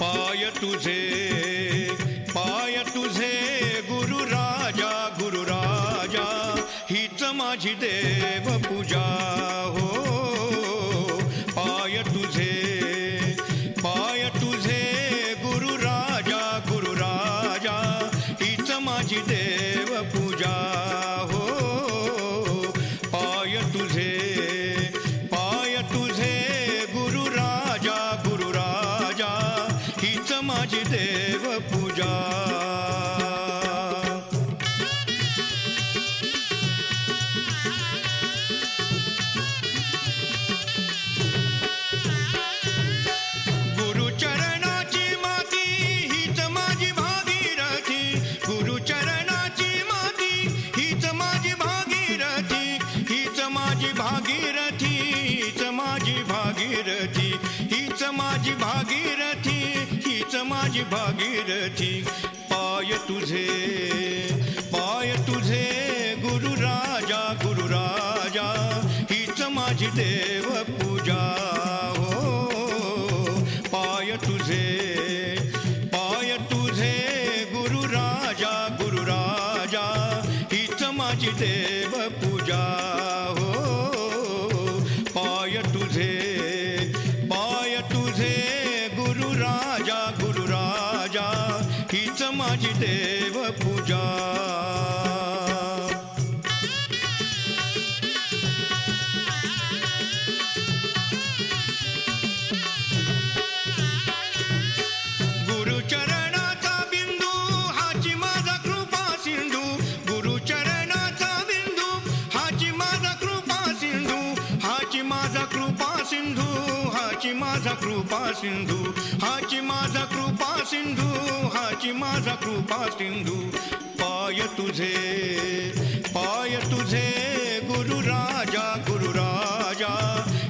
पाय तुझे पाय तुझे गुरु राजा गुरु राजा हीच माझी देव पूजा हो पाय तुझे पाय तुझे गुरु राजा गुरु राजा हीच माझी देव पूजा भागीरथी पाय तुझे पाय तुझे गुरु राजा गुरु राजा हीच माझी देव पूजा हीच माझी देव पूजा हाची माझा कृपा सिंधू. हाची माझा कृपा सिंधू. माझा कृपा सिंधू कृपा सिंधू पाय तुझे पाय तुझे गुरु राजा गुरु राजा.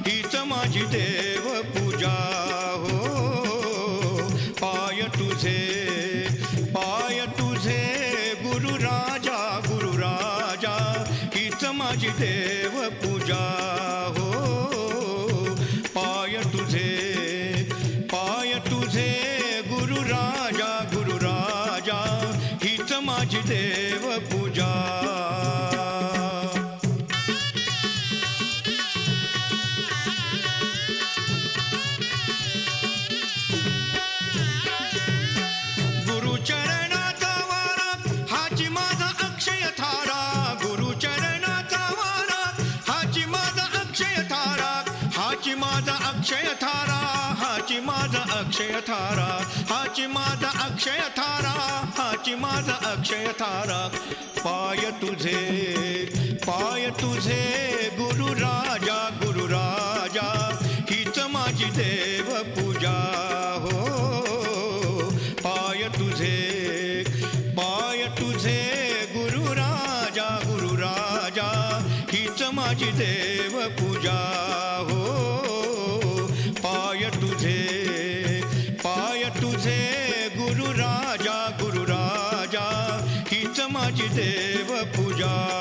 हीच माझी देव पूजा हो. पाय तुझे पाय तुझे गुरु राजा गुरु राजा. हीच माझी देव पूजा हो. पाय तुझे पाय तुझे गुरु राजा देव पूजा माझा अक्षय थारा हाची माझा अक्षय थारा हाची माझा अक्षय थारा हाची माझा अक्षय थारा. पाय तुझे पाय तुझे गुरु राजा गुरु राजा हीच माझी देव पूजा हो. पाय तुझे पाय तुझे गुरु राजा गुरु राजा हीच माझी देव पूजा. देव पूजा